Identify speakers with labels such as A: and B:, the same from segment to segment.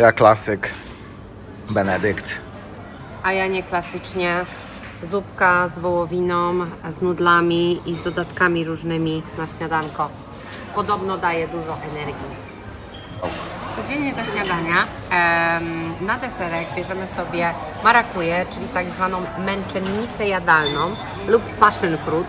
A: Ja klasyk. Benedykt.
B: A ja nie klasycznie. Zupka z wołowiną, z nudlami i z dodatkami różnymi na śniadanko. Podobno daje dużo energii. Codziennie do śniadania na deserek bierzemy sobie marakuje, czyli tak zwaną męczennicę jadalną lub passion fruit.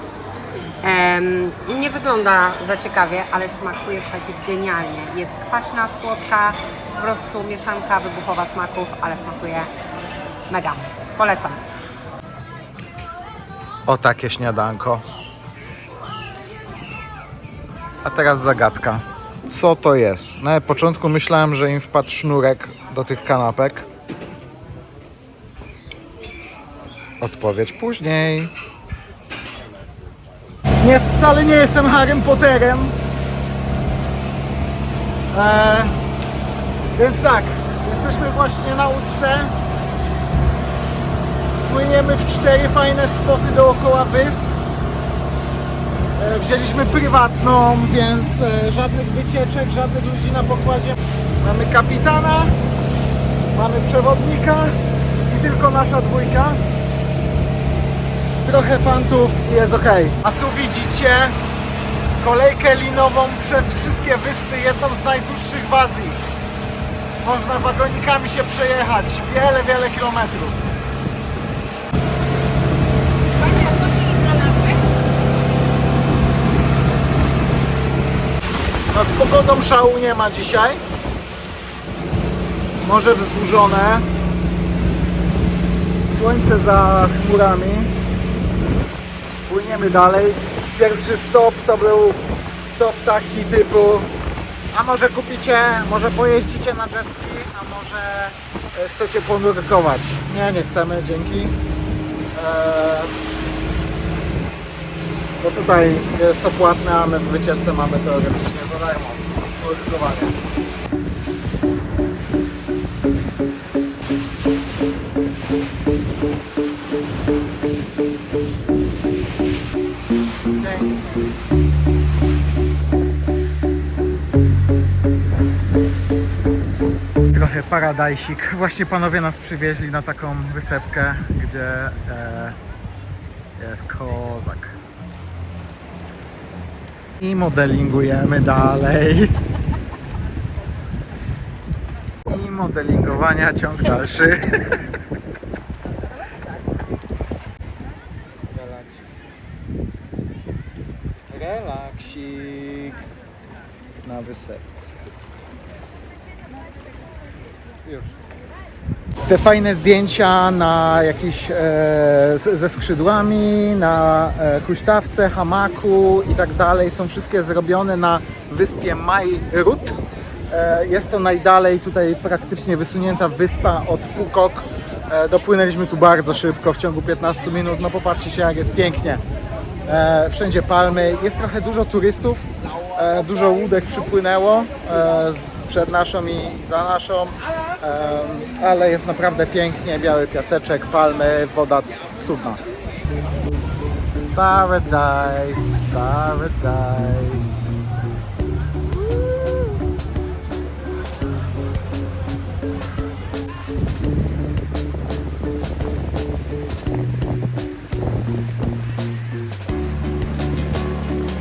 B: Nie wygląda za ciekawie, ale smakuje, słuchajcie, genialnie. Jest kwaśna, słodka, po prostu mieszanka wybuchowa smaków, ale smakuje mega. Polecam.
A: O takie śniadanko. A teraz zagadka. Co to jest? Na początku myślałem, że im wpadł sznurek do tych kanapek. Odpowiedź później. Nie, wcale nie jestem Harrym Potterem. Eee, więc tak, jesteśmy właśnie na łódce. Płyniemy w cztery fajne spoty dookoła wysp. E, Wzięliśmy prywatną, więc e, żadnych wycieczek, żadnych ludzi na pokładzie. Mamy kapitana, mamy przewodnika i tylko nasza dwójka. Trochę fantów i jest ok. A tu widzicie kolejkę linową przez wszystkie wyspy, jedną z najdłuższych w Azji. Można wagonikami się przejechać wiele, wiele kilometrów. No z pogodą szału nie ma dzisiaj. Morze wzburzone. Słońce za chmurami. Płyniemy dalej. Pierwszy stop to był stop taki typu a może kupicie, może pojeździcie na jetski, a może e, chcecie ponurkować. Nie, nie chcemy, dzięki. Eee, bo tutaj jest to płatne, a my w wycieczce mamy teoretycznie za darmo. Snurkowanie. Paradajsik. Właśnie panowie nas przywieźli na taką wysepkę, gdzie e, jest kozak. I modelingujemy dalej. I modelingowania ciąg dalszy. Relaksik. Relaksik. Na wysepce. Te fajne zdjęcia na jakiś e, z, ze skrzydłami, na e, hamaku i tak dalej są wszystkie zrobione na wyspie Majrut. E, jest to najdalej tutaj praktycznie wysunięta wyspa od Pukok. E, dopłynęliśmy tu bardzo szybko, w ciągu 15 minut. No popatrzcie się jak jest pięknie. E, wszędzie palmy. Jest trochę dużo turystów. E, dużo łódek przypłynęło e, z, przed naszą i za naszą. Ale jest naprawdę pięknie. Biały piaseczek, palmy, woda cudna. Paradise, paradise.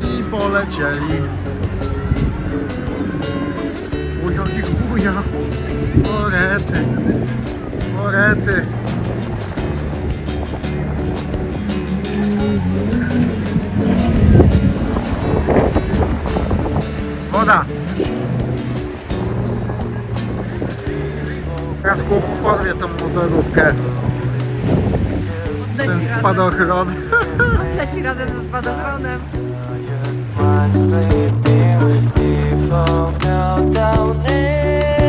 A: I polecieli. ja. O rety. O rety. Woda. Teraz chłop porwie tą motorówkę. Ten spadochron.
B: Leci razem ze spadochronem.
C: might sleep here with me from now down
A: there.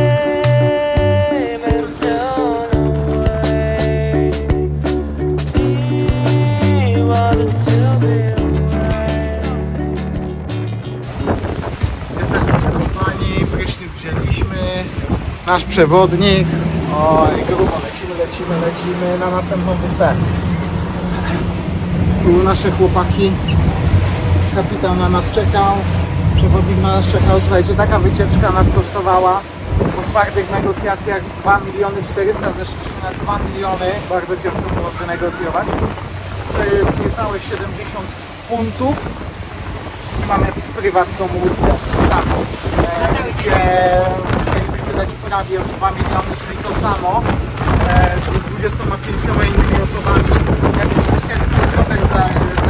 A: Nasz przewodnik. Oj, grubo, lecimy, lecimy, lecimy na następną wyspę. Tu nasze chłopaki. Kapitan na nas czekał. Przewodnik na nas czekał. Słuchajcie, taka wycieczka nas kosztowała po twardych negocjacjach z 2 miliony 400 zeszliśmy na 2 miliony. Bardzo ciężko było wynegocjować. To jest niecałe 70 funtów. Mamy prywatną łódkę samą, e, gdzie prawie 2 miliony, czyli to samo e, z 25 innymi osobami, jakbyśmy chcieli przez hotel zakupować,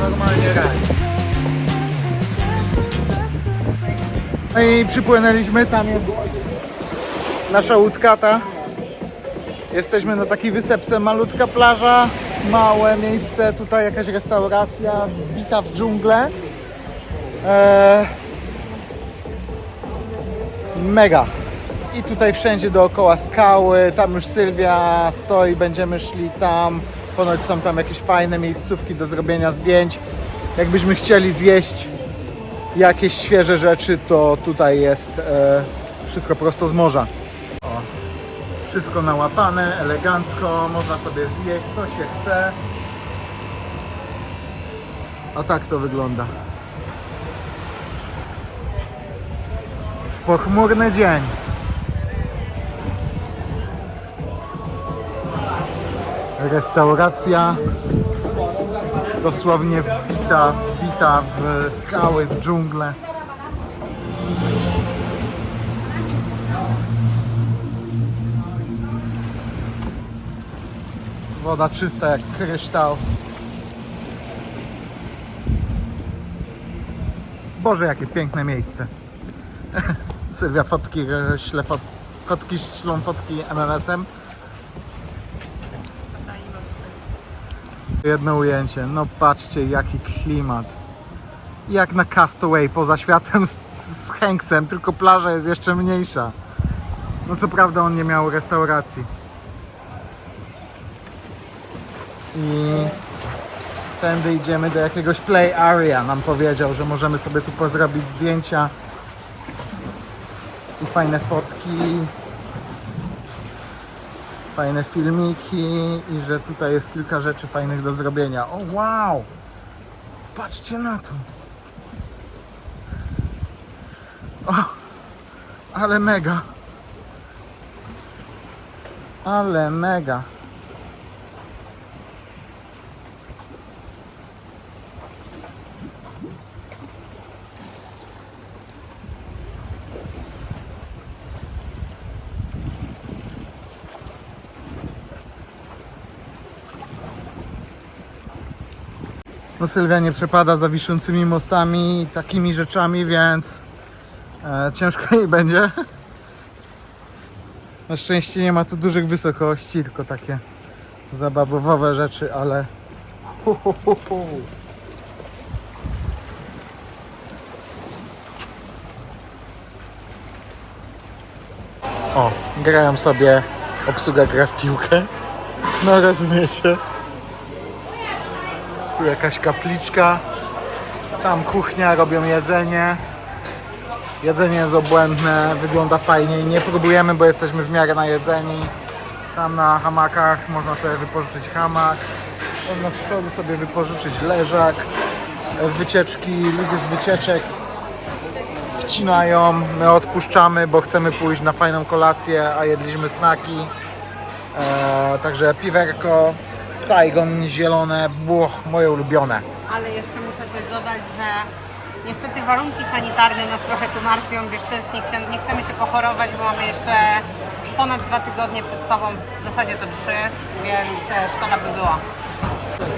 A: normalnie raj. No i przypłynęliśmy, tam jest nasza łódka ta. Jesteśmy na takiej wysepce, malutka plaża, małe miejsce, tutaj jakaś restauracja wbita w dżunglę. Eee, mega. I tutaj wszędzie dookoła skały, tam już Sylwia stoi, będziemy szli tam. Ponoć są tam jakieś fajne miejscówki do zrobienia zdjęć. Jakbyśmy chcieli zjeść jakieś świeże rzeczy, to tutaj jest e, wszystko prosto z morza. O, wszystko nałapane, elegancko, można sobie zjeść co się chce. A tak to wygląda. Pochmurny dzień. Restauracja dosłownie wbita, wbita w skały, w dżunglę. Woda czysta jak kryształ. Boże, jakie piękne miejsce. Sylwia fotki, e, śle fot... kotki ślą fotki MMS-em. Jedno ujęcie. No patrzcie, jaki klimat. Jak na Castaway poza światem z, z Hanksem, tylko plaża jest jeszcze mniejsza. No co prawda on nie miał restauracji. I tędy idziemy do jakiegoś play area. Nam powiedział, że możemy sobie tu pozrobić zdjęcia i fajne fotki fajne filmiki i że tutaj jest kilka rzeczy fajnych do zrobienia. O wow! Patrzcie na to! O! Ale mega! Ale mega! No Sylwia nie przepada za wiszącymi mostami i takimi rzeczami, więc e, ciężko jej będzie. Na szczęście nie ma tu dużych wysokości, tylko takie zabawowe rzeczy, ale. O, grają sobie, obsługa gra w piłkę. No rozumiecie. Tu jakaś kapliczka. Tam kuchnia, robią jedzenie. Jedzenie jest obłędne, wygląda fajnie. Nie próbujemy, bo jesteśmy w miarę najedzeni. Tam na hamakach można sobie wypożyczyć hamak. Można z przodu sobie wypożyczyć leżak. Wycieczki, ludzie z wycieczek wcinają. My odpuszczamy, bo chcemy pójść na fajną kolację, a jedliśmy snaki. E, także piwerko, Saigon zielone, było moje ulubione.
B: Ale jeszcze muszę coś dodać, że niestety warunki sanitarne nas trochę tu martwią, wiesz, też nie, chcia, nie chcemy się pochorować, bo mamy jeszcze ponad dwa tygodnie przed sobą, w zasadzie to trzy, więc e, szkoda by było.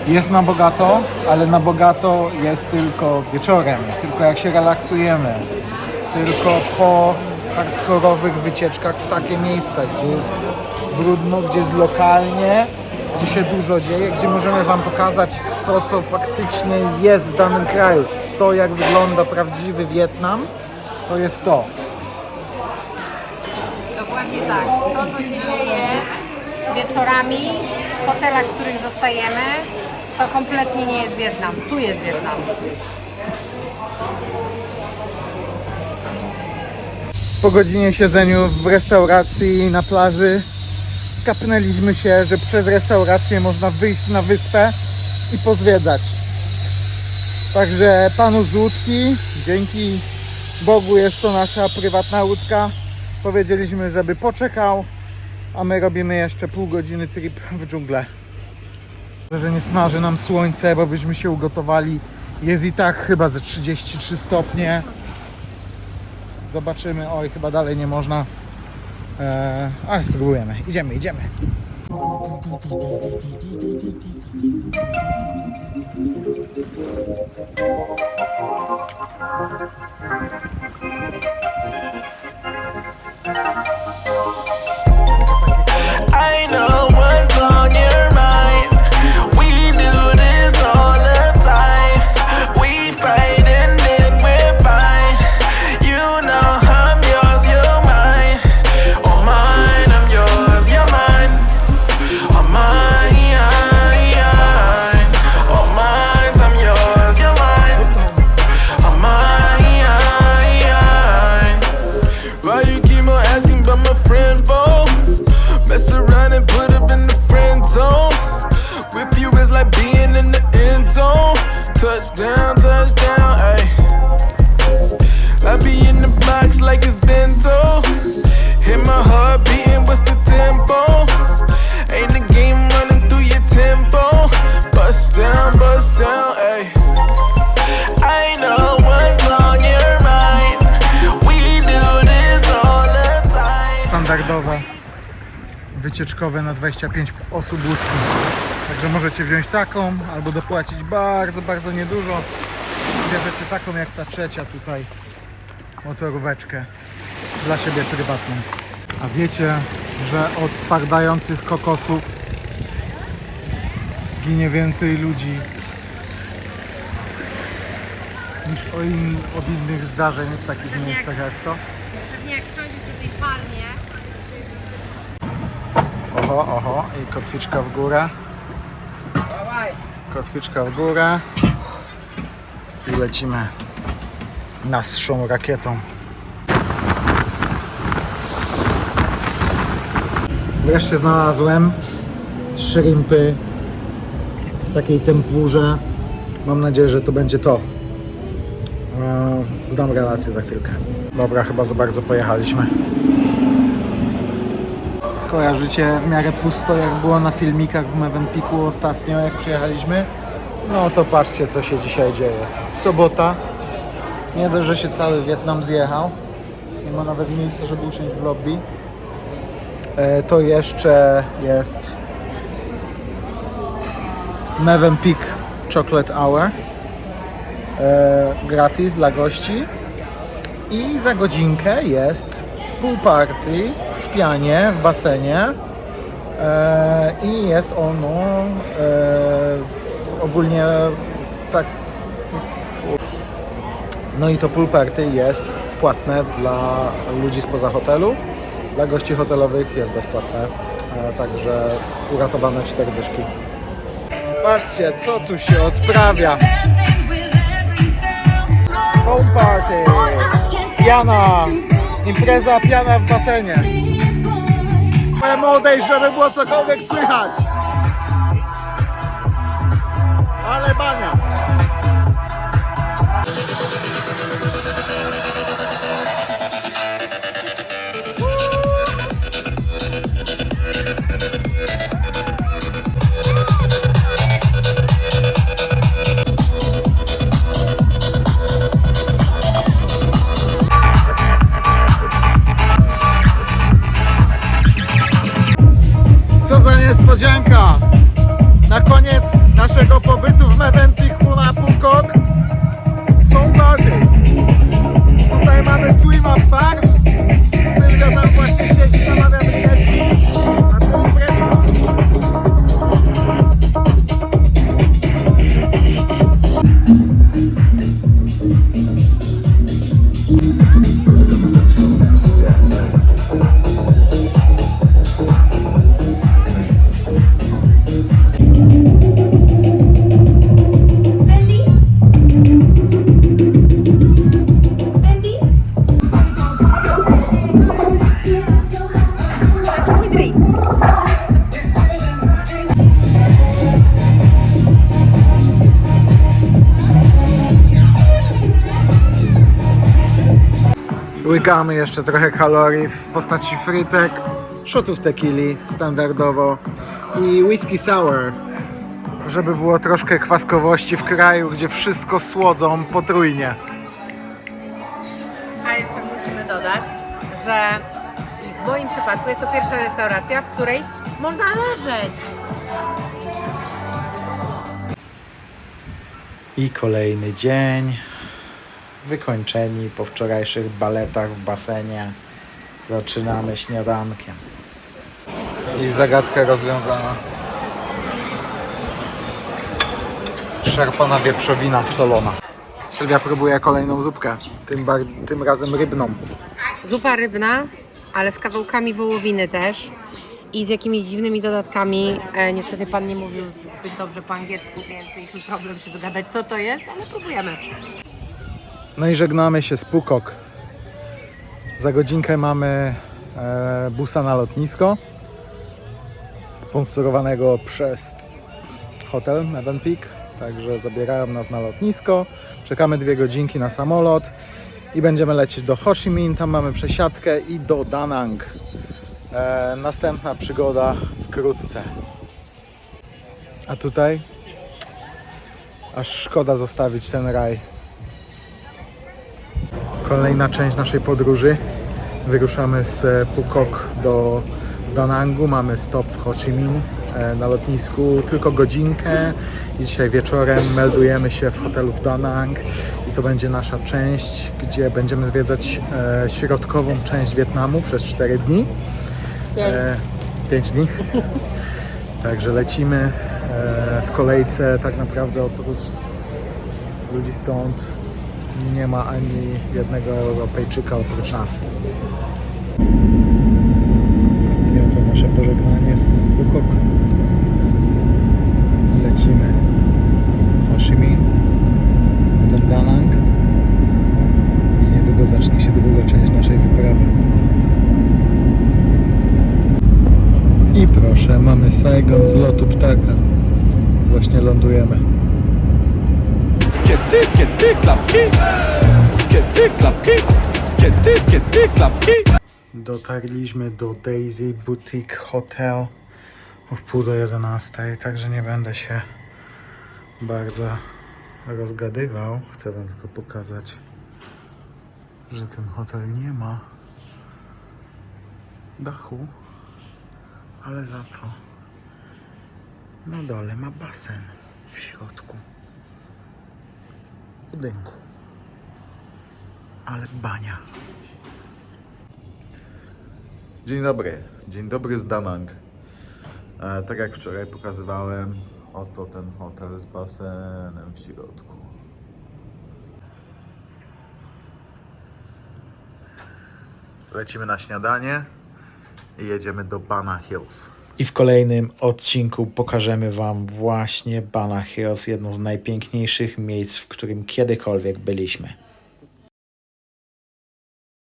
A: Jest na bogato, ale na bogato jest tylko wieczorem, tylko jak się relaksujemy, tylko po hardkorowych wycieczkach w takie miejsca, gdzie jest brudno, gdzie jest lokalnie, gdzie się dużo dzieje, gdzie możemy Wam pokazać to, co faktycznie jest w danym kraju. To, jak wygląda prawdziwy Wietnam, to jest to.
B: Dokładnie tak. To, co się dzieje wieczorami w hotelach, w których zostajemy, to kompletnie nie jest Wietnam. Tu jest Wietnam.
A: Po godzinie siedzeniu w restauracji na plaży kapnęliśmy się, że przez restaurację można wyjść na wyspę i pozwiedzać. Także panu z łódki, dzięki Bogu jest to nasza prywatna łódka, powiedzieliśmy, żeby poczekał, a my robimy jeszcze pół godziny trip w dżunglę. Że nie smaży nam słońce, bo byśmy się ugotowali. Jest i tak chyba ze 33 stopnie. Zobaczymy. Oj, chyba dalej nie można. Eee, ale spróbujemy. Idziemy, idziemy. Wycieczkowe na 25 osób łódki. Także możecie wziąć taką albo dopłacić bardzo, bardzo niedużo. Bierzecie taką jak ta trzecia tutaj motoróweczkę dla siebie prywatną. A wiecie, że od spardających kokosów ginie więcej ludzi niż od innych zdarzeń w takich miejscach jak to?
B: Pewnie jak siądziesz do tej palmie,
A: Oho, oho, i kotwiczka w górę. Kotwiczka w górę. I lecimy naszą rakietą. Wreszcie znalazłem shrimpy w takiej tempurze. Mam nadzieję, że to będzie to. Eee, Znam relację za chwilkę. Dobra, chyba za bardzo pojechaliśmy. Kojarzycie w miarę pusto, jak było na filmikach w Mevenpiku ostatnio, jak przyjechaliśmy? No to patrzcie, co się dzisiaj dzieje. Sobota. Nie dość, że się cały Wietnam zjechał. Nie ma nawet miejsca, żeby usiąść w lobby. E, to jeszcze jest Mevenpick Chocolate Hour. E, gratis dla gości. I za godzinkę jest pool party pianie, w basenie. E, I jest ono e, ogólnie tak. No i to pool party jest płatne dla ludzi spoza hotelu. Dla gości hotelowych jest bezpłatne. E, także uratowane cztery dyszki. Patrzcie, co tu się odprawia. Foam party. Piana. Impreza piana w basenie. Chciałem odejść, żeby było cokolwiek słychać. Ale bania. Łykamy jeszcze trochę kalorii w postaci frytek, shotów tequili standardowo i whisky sour, żeby było troszkę kwaskowości w kraju, gdzie wszystko słodzą potrójnie.
B: A jeszcze musimy dodać, że w moim przypadku jest to pierwsza restauracja, w której można leżeć.
A: I kolejny dzień. Wykończeni po wczorajszych baletach w basenie. Zaczynamy śniadankiem. I zagadka rozwiązana. Szarpana wieprzowina solona. Sylwia próbuje kolejną zupkę, tym, bar- tym razem rybną.
B: Zupa rybna, ale z kawałkami wołowiny też i z jakimiś dziwnymi dodatkami. E, niestety pan nie mówił zbyt dobrze po angielsku, więc mieliśmy problem się dogadać co to jest, ale próbujemy.
A: No i żegnamy się z Pukok. Za godzinkę mamy e, busa na lotnisko, sponsorowanego przez hotel Mevenpeak. Także zabierają nas na lotnisko. Czekamy dwie godzinki na samolot i będziemy lecieć do Ho Chi Minh. Tam mamy przesiadkę i do Da Nang. E, następna przygoda wkrótce. A tutaj aż szkoda zostawić ten raj. Kolejna część naszej podróży. Wyruszamy z e, Pukok do Danangu. Mamy stop w Ho Chi Minh e, na lotnisku tylko godzinkę i dzisiaj wieczorem meldujemy się w hotelu w Danang i to będzie nasza część, gdzie będziemy zwiedzać e, środkową część Wietnamu przez 4 dni.
B: Pięć.
A: E, 5 dni. Także lecimy w kolejce tak naprawdę oprócz ludzi stąd nie ma ani jednego Europejczyka oprócz nas. I oto nasze pożegnanie z Bukok. Lecimy. Ho Chi Minh, potem Da Nang i niedługo zacznie się druga część naszej wyprawy. I proszę, mamy Saigon z lotu ptaka. Właśnie lądujemy.
C: Skitty, skitty, klapki. Skitty, klapki. Skitty, skitty, klapki.
A: Dotarliśmy do Daisy Boutique Hotel w pół do 11, także nie będę się bardzo rozgadywał. Chcę Wam tylko pokazać, że ten hotel nie ma dachu, ale za to na dole ma basen w środku budynku. Ale bania. Dzień dobry, dzień dobry z Danang. E, tak jak wczoraj pokazywałem, oto ten hotel z basenem w środku. Lecimy na śniadanie i jedziemy do Bana Hills. I w kolejnym odcinku pokażemy Wam właśnie Bana Hills, jedno z najpiękniejszych miejsc, w którym kiedykolwiek byliśmy.